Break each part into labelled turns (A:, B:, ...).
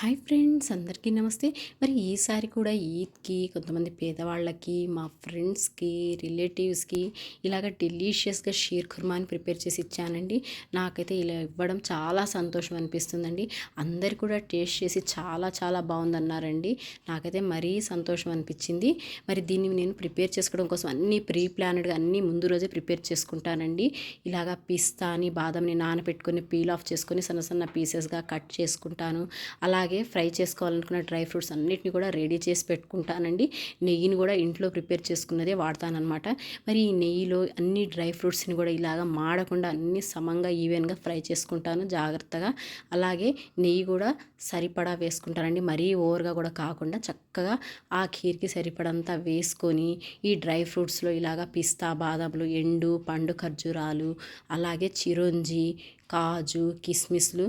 A: Hi friends అందరికీ నమస్తే. మరి ఈసారి కూడా ఈద్కి కొంతమంది పేదవాళ్ళకి మా ఫ్రెండ్స్కి రిలేటివ్స్కి ఇలాగ డెలీషియస్గా షీర్ కుర్మాని ప్రిపేర్ చేసి ఇచ్చానండి. నాకైతే ఇలా ఇవ్వడం చాలా సంతోషం అనిపిస్తుందండి. అందరు కూడా టేస్ట్ చేసి చాలా చాలా బాగుందన్నారండి. నాకైతే మరీ సంతోషం అనిపించింది. మరి దీన్ని నేను ప్రిపేర్ చేసుకోవడం కోసం అన్నీ ప్రీ ప్లానెడ్గా అన్నీ ముందు రోజే ప్రిపేర్ చేసుకుంటానండి. ఇలాగా పిస్తా అని బాదంని నానబెట్టుకొని పీల్ ఆఫ్ చేసుకొని సన్న సన్న పీసెస్గా కట్ చేసుకుంటాను. అలాగే అలాగే ఫ్రై చేసుకోవాలనుకున్న డ్రై ఫ్రూట్స్ అన్నిటిని కూడా రెడీ చేసి పెట్టుకుంటానండి. నెయ్యిని కూడా ఇంట్లో ప్రిపేర్ చేసుకున్నదే వాడతానమాట మరి ఈ నెయ్యిలో అన్ని డ్రై ఫ్రూట్స్ని కూడా ఇలాగ మాడకుండా అన్ని సమంగా ఈవెన్గా ఫ్రై చేసుకుంటాను జాగ్రత్తగా. అలాగే నెయ్యి కూడా సరిపడా వేసుకుంటానండి. మరీ ఓవర్గా కూడా కాకుండా చక్కగా ఆ ఖీర్కి సరిపడంతా వేసుకొని ఈ డ్రై ఫ్రూట్స్లో ఇలాగ పిస్తా బాదాములు ఎండు పండు ఖర్జూరాలు అలాగే చిరోంజి కాజు కిస్మిస్లు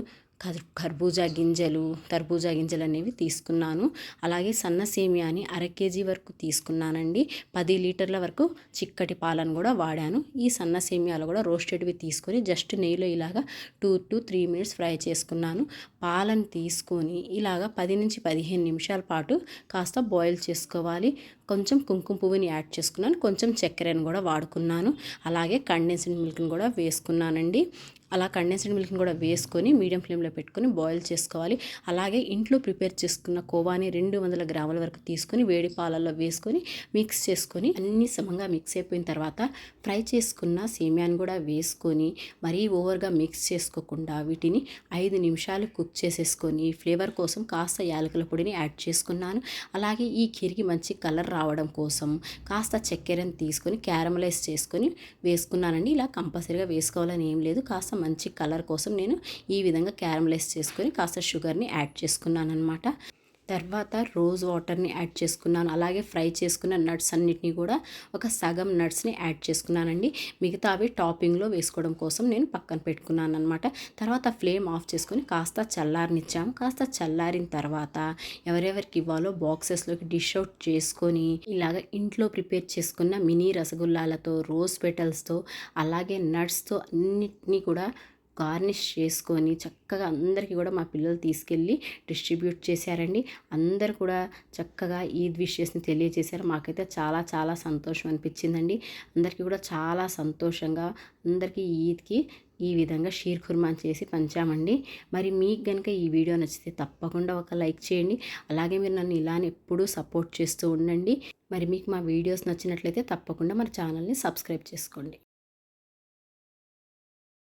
A: కర్బూజా గింజలు తర్బూజా గింజలు అనేవి తీసుకున్నాను. అలాగే సన్న సేమియాని అర కేజీ వరకు తీసుకున్నానండి. పది లీటర్ల వరకు చిక్కటి పాలను కూడా వాడాను. ఈ సన్న సేమియాలు కూడా రోస్టెడ్వి తీసుకొని జస్ట్ నెయ్యిలో ఇలాగా two to three minutes fry చేసుకున్నాను. పాలను తీసుకొని ఇలాగా పది నుంచి పదిహేను నిమిషాల పాటు కాస్త బాయిల్ చేసుకోవాలి. కొంచెం కుంకుమ పువ్వుని యాడ్ చేసుకున్నాను. కొంచెం చక్కెరను కూడా వాడుకున్నాను. అలాగే కండెన్స్డ్ మిల్క్ని కూడా వేసుకున్నానండి. అలా కండెన్స్డ్ మిల్క్ని కూడా వేసుకొని మీడియం ఫ్లేమ్లో పెట్టుకొని బాయిల్ చేసుకోవాలి. అలాగే ఇంట్లో ప్రిపేర్ చేసుకున్న కోవాని రెండు వందల గ్రాముల వరకు తీసుకొని వేడి పాలల్లో వేసుకొని మిక్స్ చేసుకొని అన్ని సమంగా మిక్స్ అయిపోయిన తర్వాత ఫ్రై చేసుకున్న సేమియాని కూడా వేసుకొని మరీ ఓవర్గా మిక్స్ చేసుకోకుండా వీటిని ఐదు నిమిషాలు కుక్ చేసేసుకొని ఫ్లేవర్ కోసం కాస్త యాలకుల పొడిని యాడ్ చేసుకున్నాను. అలాగే ఈ కిరికి మంచి కలర్ రావడం కోసం కాస్త చక్కెరని తీసుకొని క్యారమలైజ్ చేసుకొని వేసుకున్నానండి. ఇలా కంపల్సరీగా వేసుకోవాలని ఏం లేదు. కాస్త మంచి కలర్ కోసం నేను ఈ విధంగా క్యారమలైజ్ చేసుకొని కాస్త షుగర్ని యాడ్ చేసుకున్నాను అనమాట తర్వాత రోజ్ వాటర్ని యాడ్ చేసుకున్నాను. అలాగే ఫ్రై చేసుకున్న నట్స్ అన్నిటిని కూడా ఒక సగం నట్స్ని యాడ్ చేసుకున్నానండి. మిగతా అవి టాపింగ్లో వేసుకోవడం కోసం నేను పక్కన పెట్టుకున్నాను అనమాట తర్వాత ఫ్లేమ్ ఆఫ్ చేసుకొని కాస్త చల్లారనిచ్చాము. కాస్త చల్లారిన తర్వాత ఎవరెవరికి ఇవ్వాలో బాక్సెస్లోకి డిష్ అవుట్ చేసుకొని ఇలాగ ఇంట్లో ప్రిపేర్ చేసుకున్న మినీ రసగుల్లాలతో రోజ్ పెటల్స్తో అలాగే నట్స్తో అన్నిటినీ కూడా గార్నిష్ చేసుకొని చక్కగా అందరికీ కూడా మా పిల్లలు తీసుకెళ్ళి డిస్ట్రిబ్యూట్ చేశారండి. అందరు కూడా చక్కగా ఈద్ విషయస్ని తెలియజేశారు మాకైతే చాలా చాలా సంతోషం అనిపించిందండి. అందరికీ కూడా చాలా సంతోషంగా అందరికీ ఈద్కి ఈ విధంగా షీర్ ఖుర్మాన్ చేసి పంచామండి. మరి మీకు కనుక ఈ వీడియో నచ్చితే తప్పకుండా ఒక లైక్ చేయండి. అలాగే మీరు నన్ను ఇలానే ఎప్పుడూ సపోర్ట్ చేస్తూ ఉండండి. మరి మీకు మా వీడియోస్ నచ్చినట్లయితే తప్పకుండా మన ఛానల్ని సబ్స్క్రైబ్ చేసుకోండి.